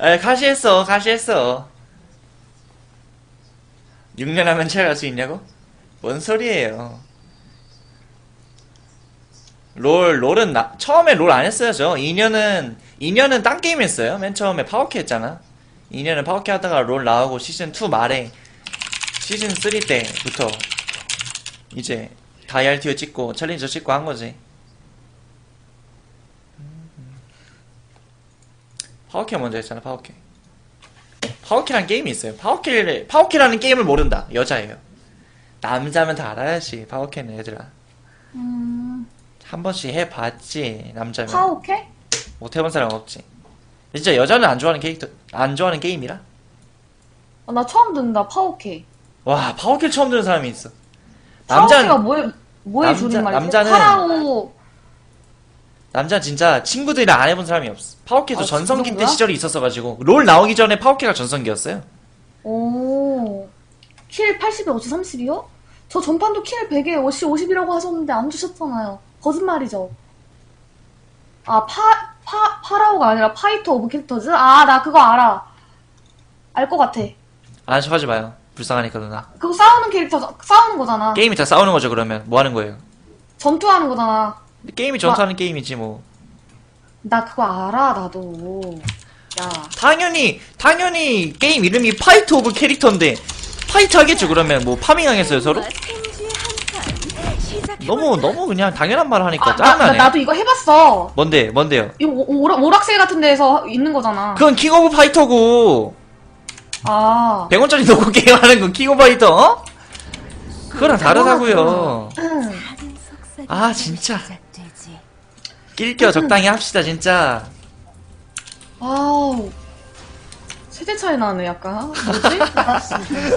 에 가시했어 가시했어. 6년 하면 체할 수 있냐고? 뭔 소리예요? 롤 롤은 나, 처음에 롤 안 했어요 저 2년은 2년은 딴 게임 했어요. 맨 처음에 파워캐 했잖아. 2년은 파워캐 하다가 롤 나오고 시즌2 말에 시즌3 때부터 이제 다이알티어 찍고 챌린저 찍고 한 거지 파워캐 먼저 했잖아 파워캐 파워캐라는 게임이 있어요. 파워캐 파워캐라는 게임을 모른다. 여자예요. 남자면 다 알아야지 파워캐는 얘들아. 음, 한 번씩 해봤지 남자면. 파오케? 못 해본 사람 없지. 진짜 여자는 안 좋아하는 캐릭터 안 좋아하는 게임이라? 아, 나 처음 듣는다, 파오케. 와 파워캐 처음 듣는 사람이 있어. 남자는 뭐에, 뭐에 남자- 주는 말이지? 남자는- 파라오, 남자 진짜 친구들이랑 안 해본 사람이 없어 파워캐도 아, 전성기 때 그런가? 시절이 있었어가지고 롤 나오기 전에 파워캐가 전성기였어요 오. 킬 80에 50, 30이요? 저 전판도 킬 100에 50, 50이라고 하셨는데 안 주셨잖아요. 거짓말이죠. 아, 파, 파, 파라오가 아니라 파이터 오브 캐릭터즈? 아, 나 그거 알아. 알 것 같아. 척하지 마요 불쌍하니까 누나 그거 싸우는 캐릭터, 싸우는 거잖아. 게임이 다 싸우는 거죠 그러면 뭐 하는 거예요 전투하는 거잖아. 게임이 전투하는 게임이지 뭐 나 그거 알아, 나도. 야. 당연히 당연히 게임 이름이 파이트 오브 캐릭터인데 파이트 하겠죠 그러면 뭐 파밍하겠어요 서로 너무 너무 그냥 당연한 말 하니까 아, 나, 나, 짜증나네 나도 이거 해봤어. 뭔데 뭔데요 이거 오- 오락, 오락실 같은 데에서 있는 거잖아. 그건 킹 오브 파이터고 아. 100원짜리 놓고 게임하는 건 킹 오브 파이터 어? 그거랑 다르다고요 음. 아, 진짜. 낄겨 적당히 합시다 진짜 아우. 세대 차이 나네, 약간. 뭐지?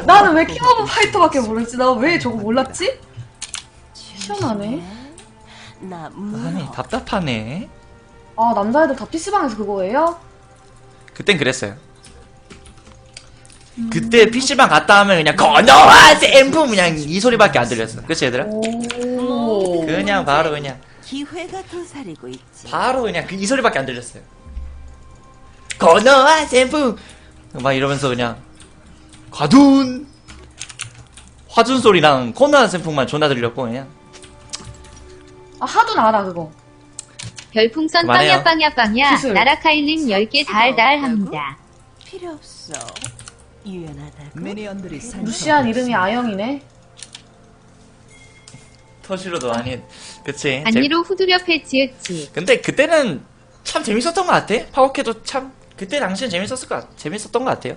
나는 왜 킹 오브 파이터밖에 모르지? 나 왜 저거 몰랐지? 시원하네. 나 아니 답답하네 아, 남자애들 다 PC방에서 그거 해요? 그땐 그랬어요 그때 PC방 갔다 하면 그냥 건너와 샘프 그냥 이 소리밖에 안 들렸어 그치 얘들아? 오. 그냥 바로 그냥 기회가 도사리고 있지. 바로 그냥 그 이 소리밖에 안 들렸어요 건너와 샘프 막 이러면서 그냥 과둔 화준 소리랑 코너한 샘풍만 존나 들렸고 그냥 아, 하도 알아, 그거. 별풍선 그만해요. 빵야 빵야 빵야. 나라카이는 10개 달달합니다. 필요 없어. 유연하다고. 미니언들이 루시안 이름이 아영이네. 터시로도 아니 그치 재- 안니로 후두려 패치였지. 근데 그때는 참 재밌었던 것 같아. 파워캐도 참 그때 당시엔 재밌었을 것 같, 재밌었던 것 같아요.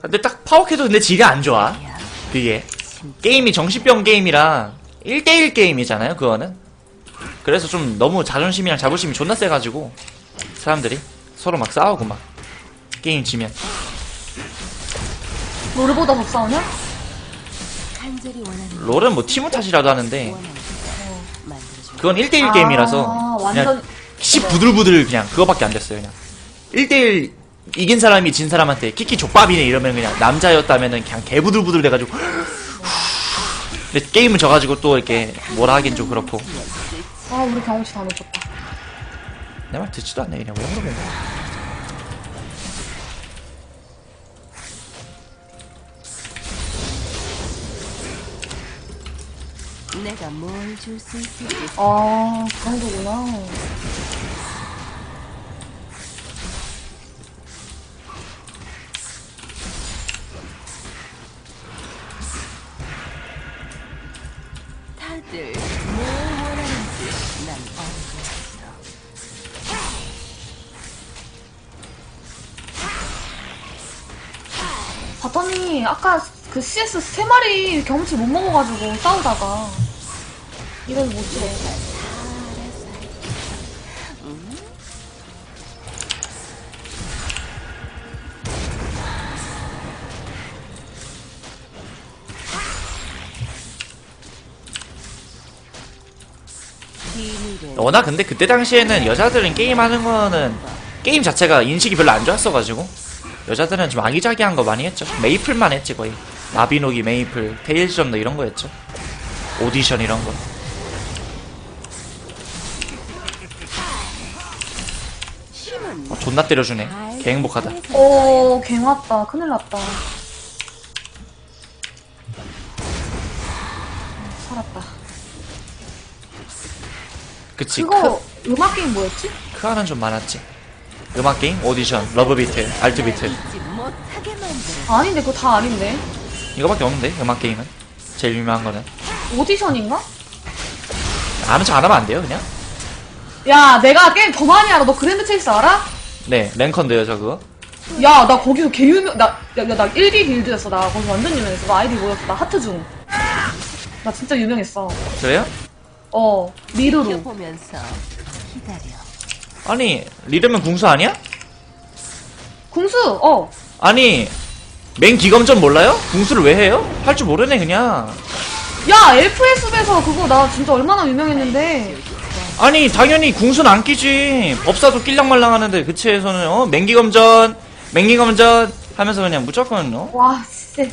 근데 딱 파워캐도 근데 질이 안 좋아. 그게 게임이 정신병 게임이라 1대1 게임이잖아요. 그거는. 그래서 좀 너무 자존심이랑 자부심이 존나 세가지고 사람들이 서로 막 싸우고 막 게임 지면 롤보다 더 싸우냐? 롤은 뭐 팀원 탓이라도 하는데. 그건 1대1 게임이라서 아, 그냥 완전. 씨 부들부들 그냥 그거밖에 안 됐어요 그냥 1대1 이긴 사람이 진 사람한테 키키 족밥이네 이러면 그냥 남자였다면은 그냥 개부들부들 돼가지고 근데 게임은 져가지고 또 이렇게 뭐라 하긴 좀 그렇고 아, 우리 경험치 다 놓쳤다. 내 말 듣지도 않네 그냥 왜 물어보는 거야 내가 뭘 줄 수 있을지 아, 그 정도구나. 다들 뭘 원하는지 난 알고 있어. 봤더니 아까 그 CS 세 마리 경험치 못 먹어가지고 싸우다가 이걸 못 주래. 비밀은 워낙 근데 그때 당시에는 여자들은 게임하는 거는 게임 자체가 인식이 별로 안 좋았어가지고 여자들은 좀 아기자기한 거 많이 했죠. 메이플만 했지 거의. 나비노기 메이플 테일즈전도 이런 거였죠. 오디션 이런 거 힘은 어, 존나 때려주네. 개 행복하다. 오, 갱 왔다. 큰일 났다. 살았다. 그치. 그거 음악 게임 뭐였지? 크, 크하는 좀 많았지. 음악 게임, 오디션, 러브 비트, 알트 비트. 잊지 못하게 만들어. 아닌데 그거 다 아닌데. 이거밖에 없는데 음악 게임은 제일 유명한 거는 오디션인가? 아는 척 안 하면 안 돼요 그냥. 야, 내가 게임 더 많이 알아. 너 그랜드 체이스 알아? 네 랭컨데요 저 그거. 야, 나 거기서 개 유명, 나, 야, 야, 나 1기 빌드였어. 나 거기서 완전 유명했어. 나 아이디 뭐였어? 나 하트중. 나 진짜 유명했어. 그래요? 어, 기다려. 아니 리듬은 궁수 아니야? 궁수, 어. 아니 맹 기검전 몰라요? 궁수를 왜 해요? 할 줄 모르네 그냥. 야, 엘프의 숲에서 그거 나 진짜 얼마나 유명했는데. 아니 당연히 궁수는 안 끼지. 법사도 낄랑말랑 하는데 그치에서는 어 맹기검전, 맹기검전 하면서 그냥 무조건 어? 와, 진짜.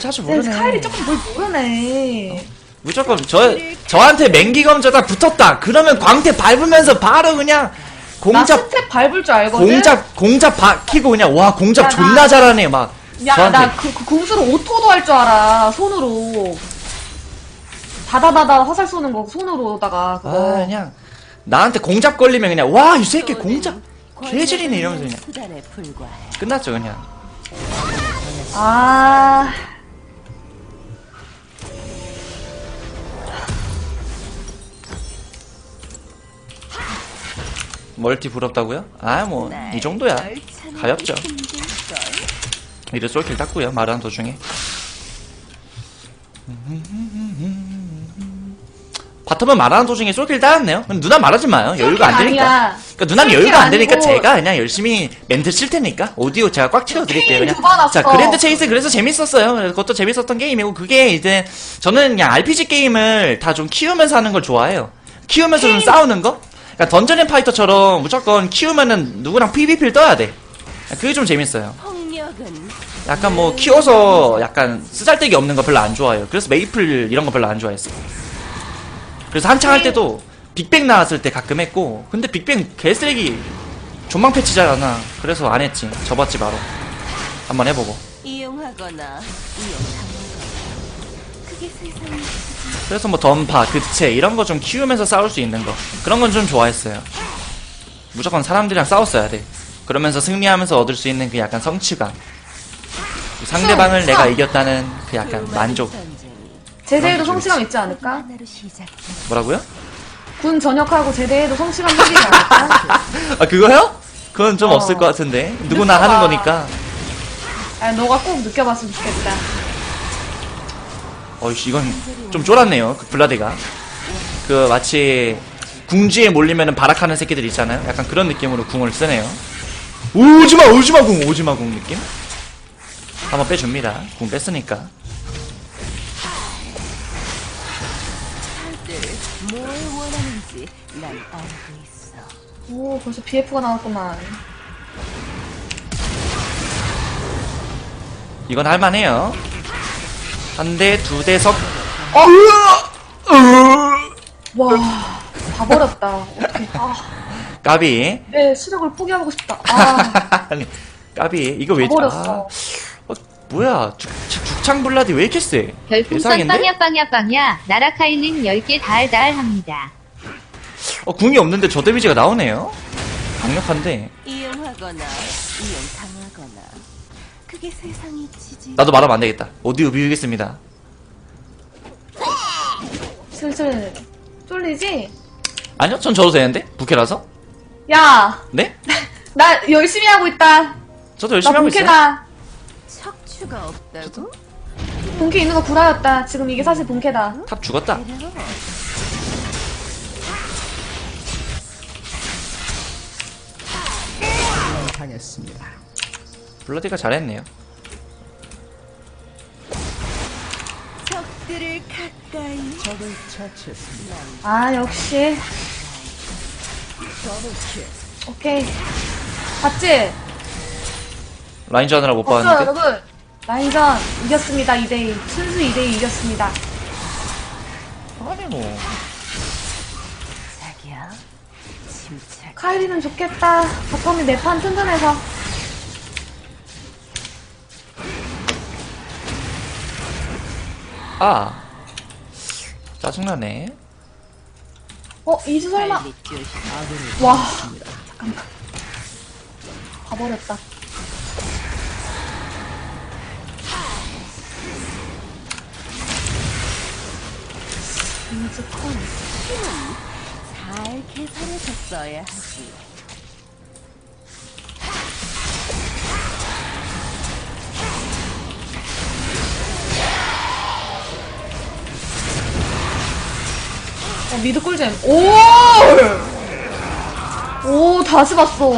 잘줄 내 모르네. 스카일이 조금 뭘 모르네. 무조건 저 저한테 맹기검전다 붙었다. 그러면 광태 밟으면서 바로 그냥 나 공잡 스텝 밟을 줄 알거든? 공잡 공잡 박히고 그냥 와 공잡 야, 존나 나- 잘하네 막. 야, 저한테 나 그, 그 궁수를 오토도 할 줄 알아. 손으로. 다다다다 화살 쏘는 거 손으로다가 그거. 아 그냥 나한테 공잡 걸리면 그냥 와 이 새끼 공잡 개질이네 이러면서 그냥 수단에 불과해. 끝났죠 그냥. 아. 멀티 부럽다고요? 아 뭐 이 정도야 가볍죠. 이래 쏠킬 땄고요 말하는 도중에 바텀은 말하는 도중에 쏠킬 따였네요. 근데 누나 말하지 마요. 여유가 안 되니까. 아니야. 그러니까 누나는 여유가 안 되니까 아니고. 제가 그냥 열심히 멘트 칠 테니까. 오디오 제가 꽉 채워 드릴게요 케인 그냥. 자 그랜드 체이스 그래서 재밌었어요. 그래서 그것도 재밌었던 게임이고 그게 이제 저는 그냥 RPG 게임을 다 좀 키우면서 하는 걸 좋아해요. 키우면서 좀 싸우는 거? 그러니까 던전 앤 파이터처럼 무조건 키우면은 누구랑 PVP를 떠야 돼. 그게 좀 재밌어요. 폭력은 약간 뭐 키워서 약간 쓰잘데기 없는 거 별로 안 좋아해요. 그래서 메이플 이런 거 별로 안 좋아했어. 그래서 한창 할 때도 빅뱅 나왔을 때 가끔 했고, 근데 빅뱅 개쓰레기 존망 패치잖아. 그래서 안 했지. 접었지 바로. 한번 해보고. 이용하거나. 그게 그래서 뭐 던파, 그체 이런 거 좀 키우면서 싸울 수 있는 거 그런 건 좀 좋아했어요. 무조건 사람들이랑 싸웠어야 돼. 그러면서 승리하면서 얻을 수 있는 그 약간 성취감. 그 상대방을 성, 내가 성. 이겼다는 그 약간 만족. 제대해도 성취감 있지 않을까? 뭐라고요? 군 전역하고 제대해도 성취감 생기지 않을까? 아 그거요? 그건 좀 어. 없을 것 같은데 누구나 느껴봐. 하는 거니까 아, 너가 꼭 느껴봤으면 좋겠다. 어이씨 이건 좀 쫄았네요 그 블라데가 그 마치 궁지에 몰리면은 발악하는 새끼들 있잖아요 약간 그런 느낌으로 궁을 쓰네요 오지마 오지마 궁 오지마 궁 느낌 한번 빼줍니다 궁 뺐으니까 난 알고 있어. 오, 벌써 BF가 나왔구만. 이건 할만해요 한 대 두 대석 와, 다 버렸다. 어떡해. 아, 까비 내 시력을 포기하고 싶다. 아, 까비 이거 왜다 버렸어. 아, 어, 뭐야 죽, 죽창 블라디 왜 이렇게 세 별풍선? 빵야 빵야 빵야 나라카이는 10개 달달합니다. 어, 궁이 없는데 저 데미지가 나오네요? 강력한데. 이용하거나 이용당하거나. 그게 세상이 지지. 나도 말하면 안 되겠다. 오디오 비우겠습니다. 슬슬 쫄리지? 아니요, 전 저도 되는데? 부캐라서? 야, 네? 나 열심히 하고 있다. 저도 열심히 나 하고 있어요. 본캐다. 척추가 없다고? 본캐 있는 거 구라였다. 지금 이게 사실 본캐다. 탑 죽었다. 그래. 블러디가 잘했네요. 적들을 가까이. 적을 처치했습니다. 아, 역시. 오케이. 봤지? 라인전 하느라 못 봤죠, 봤는데. 여러분? 라인전 이겼습니다, 2대2. 순수 2대2 이겼습니다. 아니, 뭐. 카이리는 좋겠다. 바텀이 네판 튼튼해서. 아 짜증나네 어, 이즈 설마. 와. 잠깐만. 가버렸다. 이즈 컨. 잘 계산해서 써야 하지. 어, 미드 꿀잼. 오! 오, 다시 봤어.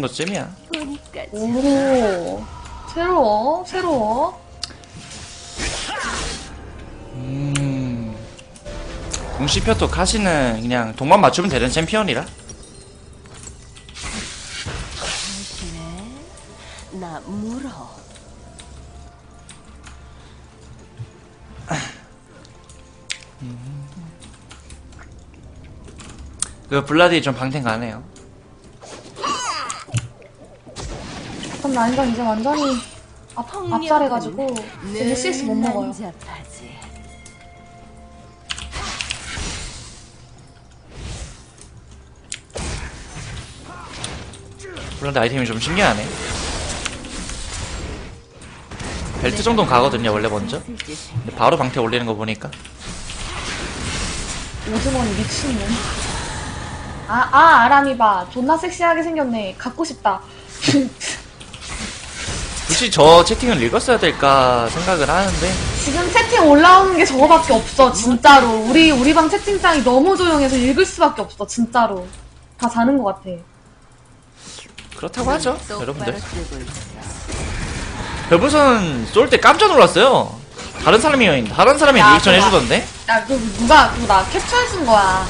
정도쯤이야 오. 새로워, 새로워. 음 공시표도 카시는 그냥 동만 맞추면 되는 챔피언이라. 나 물어. 그 블라디 좀 방탱 가네요 그럼 라인전 이제 완전히 앞, 앞살해가지고, 이제 CS 못 먹어요. 블라디 아이템이 좀 신기하네 벨트 정도는 가거든요 원래 먼저 근데 바로 방태 올리는 거 보니까 오즈머니 미친놈. 아, 아, 아라미바. 존나 섹시하게 생겼네. 갖고 싶다. 굳이 저 채팅을 읽었어야 될까 생각을 하는데 지금 채팅 올라오는 게 저거밖에 없어, 진짜로. 우리, 우리 방 채팅창이 너무 조용해서 읽을 수밖에 없어, 진짜로. 다 자는 것 같아. 그렇다고 하죠 똑바로 여러분들. 별부선 쏠 때 깜짝 놀랐어요 다른 사람이 다른 사람이 야, 리액션 그거. 해주던데 야, 그, 누가, 그거 나 캡처해 준 거야.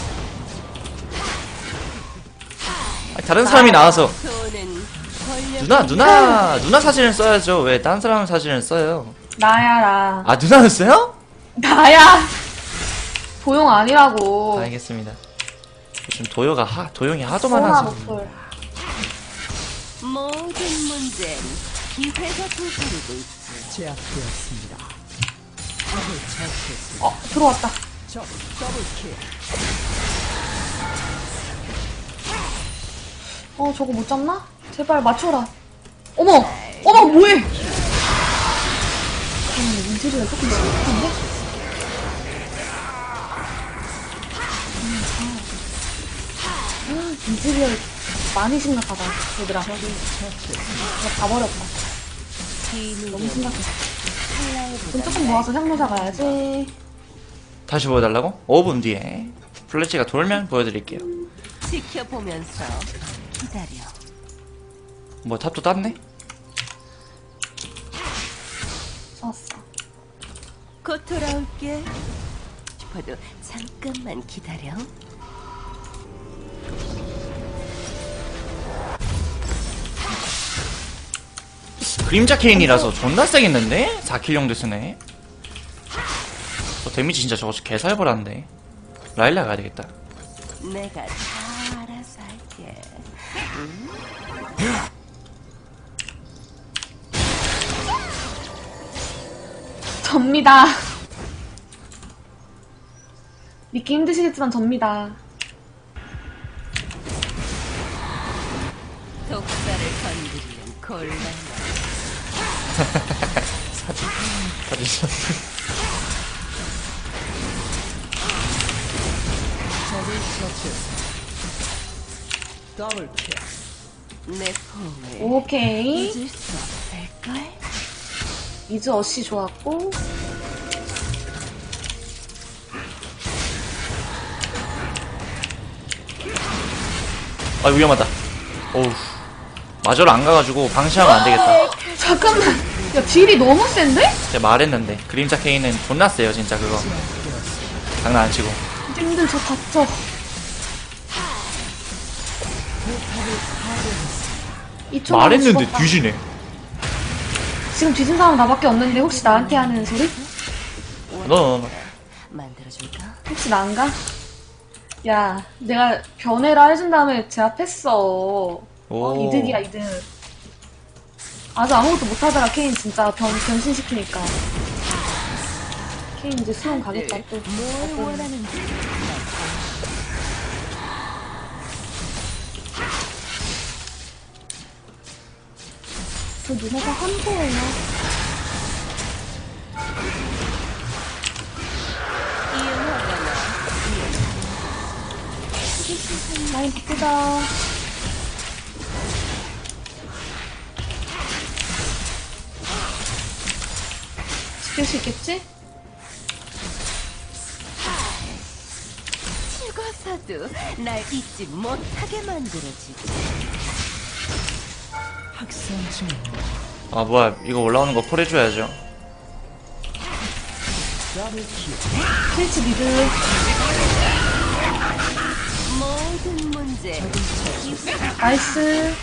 아니, 다른 사람이 나와서 권력 누나 누나 누나 사진을 써야죠 왜 다른 사람 사진을 써요 나야, 나. 아 누나였어요? 나야! 도용 아니라고. 알겠습니다 요즘 도요가 하 도용이 하도 소나 많아서 목소리. 모든 문제는 기회가 도사리고 있지. 어, 들어왔다. 어, 저거 못 잡나? 제발 맞춰라. 어머! 어머, 뭐해! 음, 인테리어 조금 심각한데? 음, 인테리어 많이 심각하다, 얘들아. 그냥 가버렸다. 너무 심각해. 돈 조금 모아서 향로사 가야지. 다시 보여달라고? 5분 뒤에 플래시가 돌면 보여드릴게요 지켜보면서 기다려. 뭐 탑도 땄네? 좋았어. 곧 돌아올게. 싶어도 잠깐만 기다려. 그림자 케인이라서 존나 세겠는데? 4킬 정도 쓰네 저 데미지 진짜 저거 개살벌한데 라일라 가야 되겠다 내가 다 알아서 할게. 접니다. 믿기 힘드시겠지만 접니다. 독사를 건드리는 곤란. 사진 내 폼을 오케이. 잊을 수 없을걸? 이즈 어시 좋았고. 아 위험하다 어우 마저를 안 가가지고 방시하면 안 되겠다 잠깐만. 야, 딜이 너무 센데? 제가 말했는데 그림자 케인은 존나 세요 진짜 그거 장난 안 치고 님들 저 봤죠? 말했는데 뒤지네 지금 뒤진 사람 나밖에 없는데 혹시 나한테 하는 소리? 너, 너, 만들어줄까? 혹시 나인가? 야, 내가 변해라 해준 다음에 제압했어. 어, 오. 이득이야, 이득. 아주 아무것도 못하다가 케인 진짜 변, 변신시키니까. 케인 이제 수능 가겠다, 또. 뭘 원하는지 저 눈에서 한보예요. 이용하거나 라인 바꾸자. 지킬 수 있겠지? 죽어서도 날 잊지 못하게 만들어주지. 아, 뭐야. 이거 올라오는 거 콜해줘야죠. 스위치 미드. 모든 문제 나이스.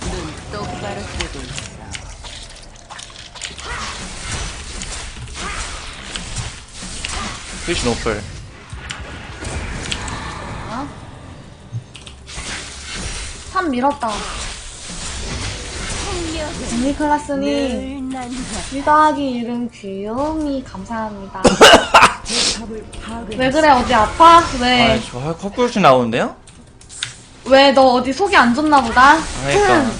눈 똑바로 뜨고 있어. 스위치 노플. 한 밀었다. 생명은 언니 클라스님. 늘 난다. 1 더하기 1은 귀요미 감사합니다. 왜 그래 어디 아파? 아, 왜? 저 헛구역씩 나오는데요? 왜 너 어디 속이 안 좋나 보다? 그러니까.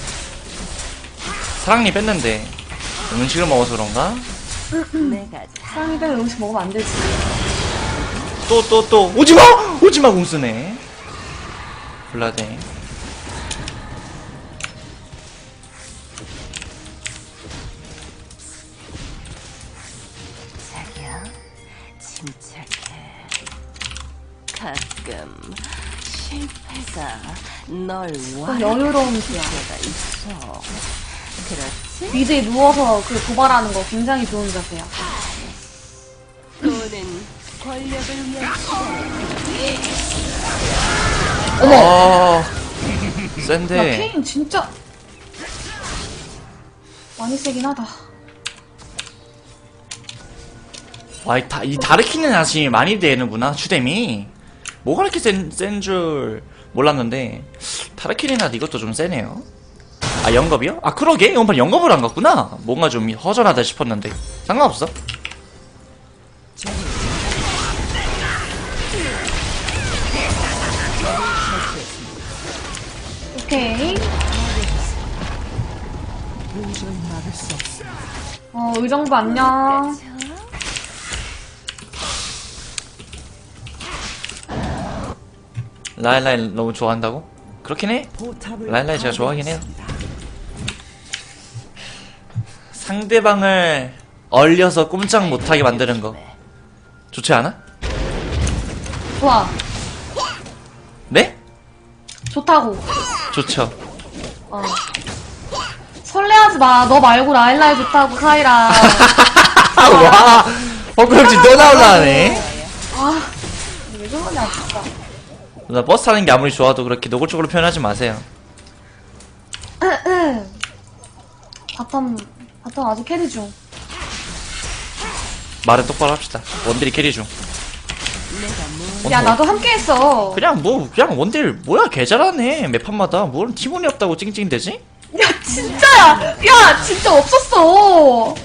사랑니 뺐는데, 음식을 먹어서 그런가? 내가 사랑이 때문에 음식 먹으면 안 되지. 또, 또, 또, 오지마! 오지마 공쓰네. 블라데. 가끔 실패가 널좀완 여유로운 기야. 때가 있어. 그렇지? 미드에 누워서 그 도발하는 거 굉장히 좋은 자세야. 또는 권력을 위한 어머! 아, 야, 센데. 케인 진짜 많이 세긴 하다. 와, 이, 다, 이 다르키는 아직 많이 되는구나, 추뎀이. 뭐가 이렇게 센, 센줄 몰랐는데, 다르키는 이것도 좀 세네요. 아, 영겁이요? 아, 그러게? 이번 영겁을 안 갔구나. 뭔가 좀 허전하다 싶었는데. 상관없어. 오케이. 어, 의정부 안녕. 라일라일 너무 좋아한다고? 그렇긴 해. 라일라일 제가 좋아하긴 해요. 상대방을 얼려서 꼼짝 못하게 만드는 거. 좋지 않아? 좋아. 네? 좋다고. 좋죠. 어. 설레하지 마. 너 말고 라일라이 좋다고, 카이라. 아, 와! 헛구역질 또 나올라네. 아, 왜 그러냐, 진짜. 누나 버스 타는 게 아무리 좋아도 그렇게 노골적으로 표현하지 마세요. 바텀, 바텀 아직 캐리 중. 말은 똑바로 합시다. 원딜이 캐리 중. 야, 나도 함께 했어. 그냥 뭐 그냥 원딜 뭐야 개 잘하네 매 판마다 뭘 팀원이 없다고 찡찡대지? 야, 진짜야! 야, 진짜 없었어!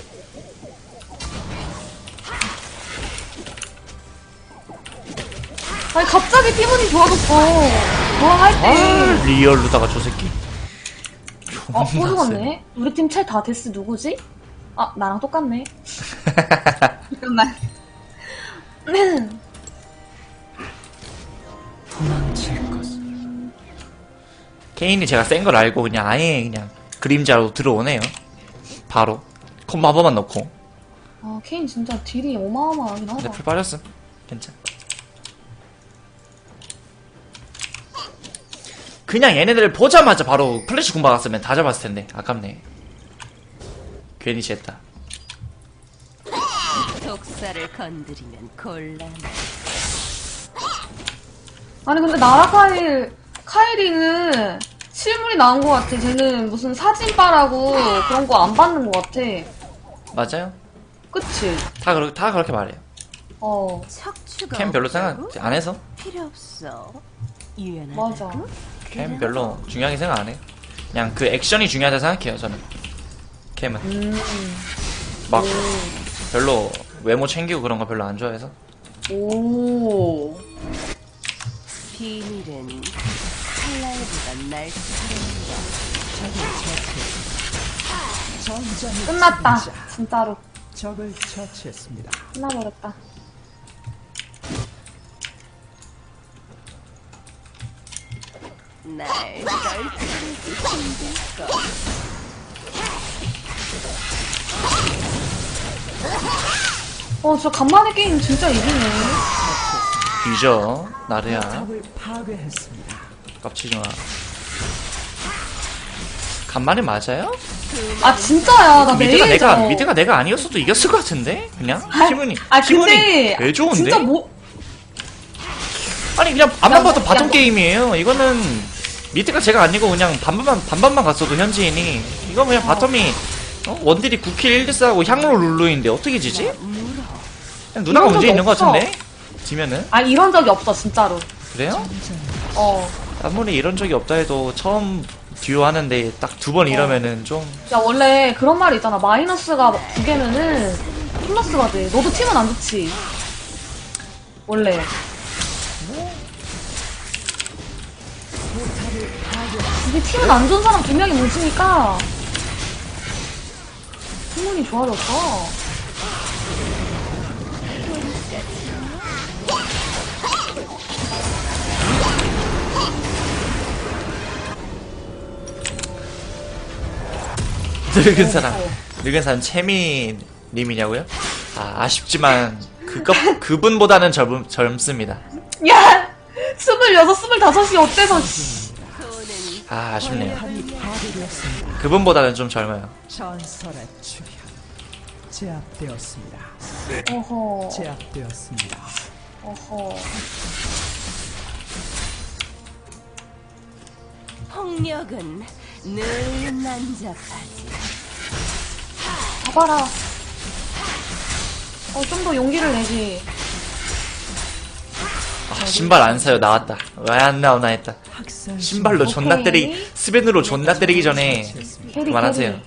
아니, 갑자기 팀원이 좋아졌어. 좋아할 때. 아 리얼루다가 저 새끼 어, 또 죽었네? 우리 팀 첼 다 데스 누구지? 아, 나랑 똑같네. 잠깐만. 케인이 제가 센 걸 알고 그냥 아예 그냥 그림자로 들어오네요 바로 콤마버만 넣고 아, 케인 진짜 딜이 어마어마하긴 하다. 근데 풀 빠졌음 괜찮 그냥 얘네들 보자마자 바로 플래시 군 박았으면 다 잡았을 텐데 아깝네 괜히 쟀다 독사를 건드리면 곤란해. 아니, 근데 나라 카일, 카이리는 실물이 나온 것 같아. 쟤는 무슨 사진바라고 그런 거 안 받는 것 같아. 맞아요? 그치? 다, 그렇, 다 그렇게 말해요. 어, 척추가 캠 별로 없다고? 생각 안 해서? 필요 없어. 유연하다고? 맞아. 캠 별로 중요하게 생각 안 해요. 그냥 그 액션이 중요하다 생각해요, 저는. 캠은. 음, 막, 별로 외모 챙기고 그런 거 별로 안 좋아해서. 오. 비밀은 칼날보다 날카로운 끝났다. 진짜로. 적을 처치했습니다. 끝나버렸다. 날 힘들. 어, 저 간만에 게임 진짜 이기네. 뒤져, 나르야. 적을 파괴했습니다. 깝치지 마. 간만에 맞아요? 아, 진짜야. 나 미드가 매일 내가, 져. 미드가 내가 아니었어도 이겼을 것 같은데? 그냥? 기분이, 아, 기분이 근데. 왜 좋은데? 진짜 뭐, 아니, 그냥 앞만 야, 봐도 야, 바텀 뭐- 게임이에요. 이거는, 미드가 제가 아니고 그냥 반반만, 반반만 갔어도 현지인이. 이거 그냥 바텀이, 어? 원딜이 9킬 1드 싸고 향로 룰루인데 어떻게 지지? 그냥 누나가 이런 문제 적이 있는 것 없어. 같은데? 지면은? 아, 이런 적이 없어, 진짜로. 그래요? 어. 아무리 이런 적이 없다 해도 처음 듀오 하는데 딱 두 번 이러면은 좀 야, 원래 그런 말이 있잖아. 마이너스가 두 개면은 플러스가 돼. 너도 팀은 안 좋지. 원래. 이게 팀은 안 좋은 사람 두 명이 뭉치니까 팀운이 좋아졌어. 늙은 사람 늙은 사람 채미 님이냐고요? 아 아쉽지만 그것 그분보다는 젊, 젊습니다. 야! 스물여섯, 스물다섯이 어때서, 씨. 아 아쉽네요. 그분보다는 좀 젊어요. 전설의 출현 제압되었습니다. 어허. 제압되었습니다. 어허. 폭력은 늘 난잡하지. 봐봐라. 어, 좀 더 용기를 내지. 아, 신발 안 사요 나왔다. 왜 안 나오나 했다. 신발로 존나. 때리기 스벤으로 존나 때리기 전에 그만하세요.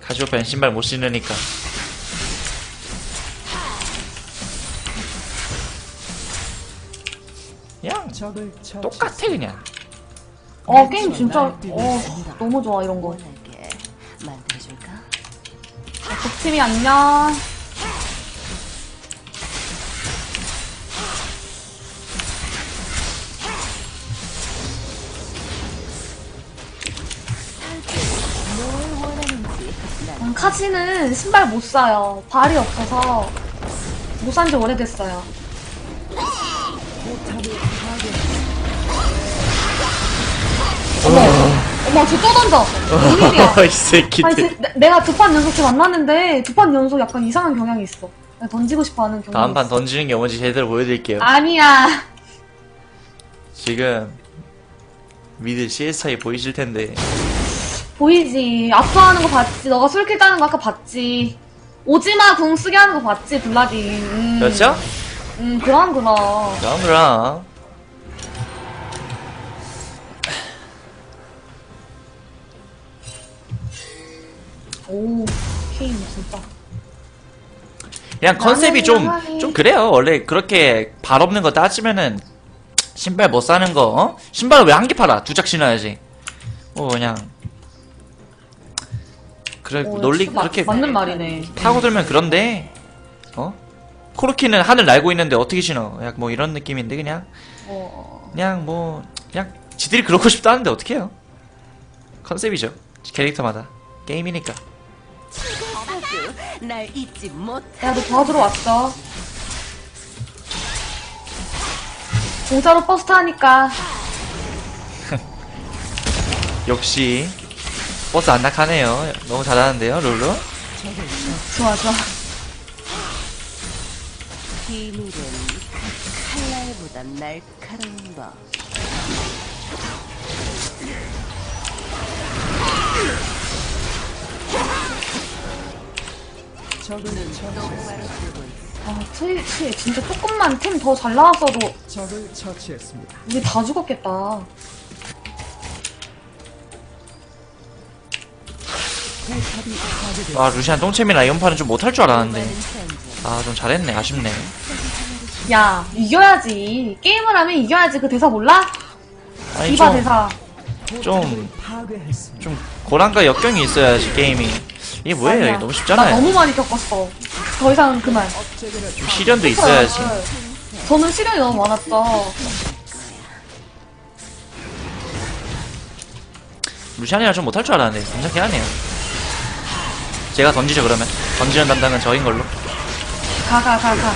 가시오펜 신발 못 신으니까. 그냥 똑같아. 그냥. 어, 게임 진짜, 어, 너무 좋아, 이런 거. 만들어줄까? 독팀이 안녕. 카지는 신발 못 사요. 발이 없어서 못 산 지 오래됐어요. 어머, 어머, 쟤또 던져. 무일이야. 이 아니, 새끼들. 쟤, 내- 내가 두 판 연속 쟤 만났는데 두 판 연속 약간 이상한 경향이 있어. 내가 던지고 싶어하는 경향이 다음 판 있어. 던지는 게 뭔지 제대로 보여드릴게요. 아니야. 지금 미드 CS 차이 보이실 텐데 보이지. 아파하는 거 봤지. 너가 술킬 따는 거 아까 봤지. 오지마 궁 쓰게 하는 거 봤지, 블라디. 음, 그렇죠? 음, 그럼 그럼. 그럼 그럼 오, 케인 진짜. 그냥 컨셉이 좀, 나는 좀 그래요. 원래 그렇게 발 없는 거 따지면은 신발 못 사는 거, 어? 신발을 왜 한 개 팔아? 두 짝 신어야지. 뭐 그냥 그래 어, 논리 진짜 그렇게 맞는 말이네. 타고 들면 그런데 어? 코르키는 하늘 날고 있는데 어떻게 신어? 약 뭐 이런 느낌인데 그냥 어, 그냥 뭐 그냥 지들이 그러고 싶다는데 어떻게 해요? 컨셉이죠. 캐릭터마다 게임이니까. 치고서도 날 잊지 못해. 내가 너 도와주러 왔어. 공짜로 버스 타니까. 역시 버스 안 낙하네요. 너무 잘하는데요, 룰루. 좋아, 좋아. 비밀은 칼날보다 날카로운 법. 적을 처치했습니다. 아, 트위, 트위, 진짜 조금만 템 더 잘 나왔어도 적을 처치했습니다. 우리 다 죽었겠다. 와 루시안 똥챔이라 이번 판은 좀 못할 줄 알았는데 아 좀 잘했네 아쉽네 야, 이겨야지. 게임을 하면 이겨야지. 그 대사 몰라? 아니 좀, 대사. 좀, 파괴했습니다. 좀 고난과 역경이 있어야지 게임이 이게 뭐예요 아니야. 이게 너무 나 쉽잖아요 너무 많이 겪었어. 더 이상 그만. 좀 시련도 있어야지 저는 시련이 너무 많았죠. 루시안이랑 좀 못할 줄 알았는데 괜찮긴 하네요 제가 던지죠 그러면 던지는 담당은 저인 걸로 가, 가, 가, 가.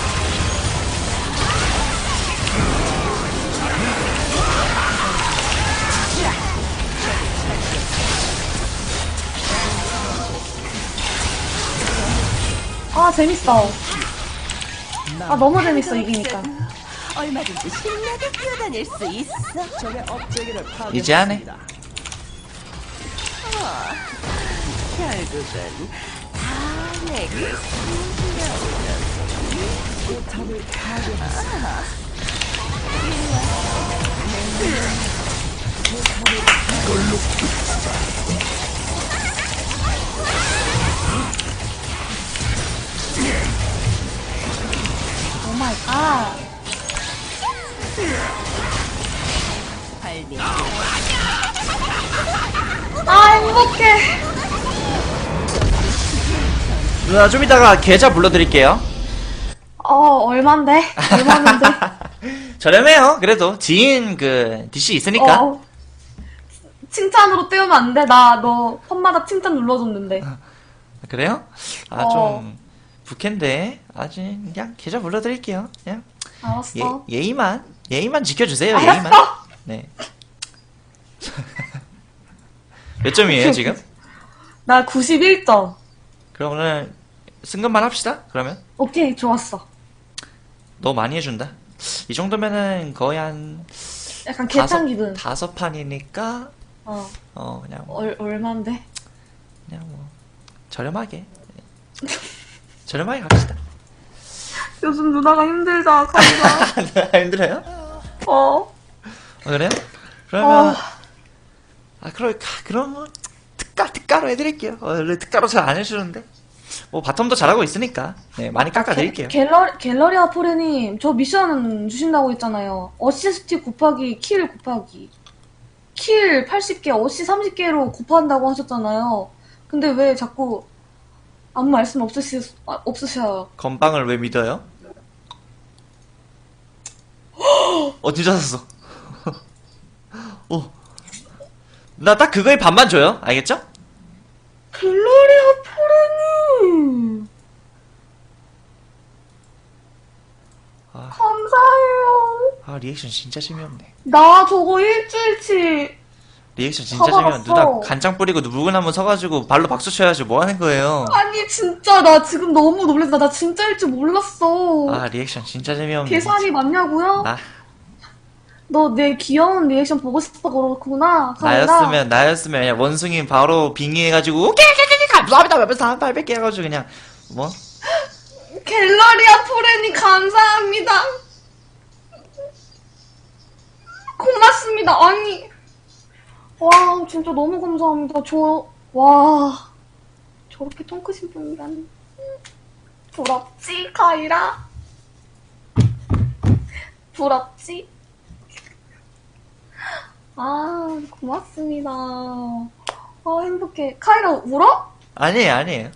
아, 재밌어. 아, 너무 재밌어, 이기니까. 얼마든지 신나게 뛰어다닐 수 있어. 적의 업체계를 이제 하네. 파괴했습니다. 결국은 다 내게 포탑을 갓. 발미. 아, 행복해. 누나 좀 이따가 계좌 불러드릴게요 어, 얼만데? 얼마인데? 저렴해요 그래도 지인 그 DC 있으니까 어. 칭찬으로 때우면 안 돼. 나너 폰마다 칭찬 눌러줬는데. 그래요? 아 어. 좀 부캔데 아주 그냥 계좌 불러드릴게요 그냥 알았어. 예, 예의만 예의만 지켜주세요 예의만 알았어. 네. 몇 점이에요 지금? 나 91점. 그럼 오늘 승급만 합시다 그러면 오케이, 좋았어. 너무 많이 해준다 이 정도면은 거의 한 약간 다섯, 개탄 기분. 다섯 판이니까 어, 어 그냥 뭐, 얼, 얼만데? 그냥 뭐 저렴하게 저렴하게 갑시다 요즘 누나가 힘들다, 가이가. 힘들어요? 어. 어, 그래요? 그러면 어. 아 그럼 그럼 뭐 특가 특가로 해드릴게요. 어, 원래 특가로 잘 안 해주는데 뭐 바텀도 잘하고 있으니까 네 많이 깎아드릴게요. 게, 갤러리, 갤러리 아 포레님, 저 미션 주신다고 했잖아요. 어시스트 곱하기 킬 곱하기. 킬 80개, 어시 30개로 곱한다고 하셨잖아요. 근데 왜 자꾸 아무 말씀 없으시, 아, 없으셔요? 건빵을 왜 믿어요? 어 진짜 샀어. 어. 나 딱 그거에 반만 줘요. 알겠죠? 갤러리아 포레님! 아. 감사해요. 아 리액션 진짜 재미없네. 나 저거 일주일치 리액션 진짜. 재미없네. 누나 간장 뿌리고 누구나 한번 서가지고 발로 박수 쳐야지 뭐 하는 거예요? 아니 진짜 나 지금 너무 놀랬다. 나 진짜일 줄 몰랐어. 아 리액션 진짜 재미없네. 계산이 맞냐고요? 아 너 내 귀여운 리액션 보고 싶어 그렇구나. 나였으면 나였으면 그냥 원숭이 바로 빙의해가지고 오케이 오케이 오케이 감사합니다 하면서 한 800개 해가지고 그냥 뭐 갤러리아 포레니 감사합니다. 고맙습니다. 아니 와 진짜 너무 감사합니다. 저와 저렇게 통 크신 분이라니 부럽지 카이라 부럽지 아 고맙습니다. 아 행복해. 카이라 울어? 아니에요 아니에요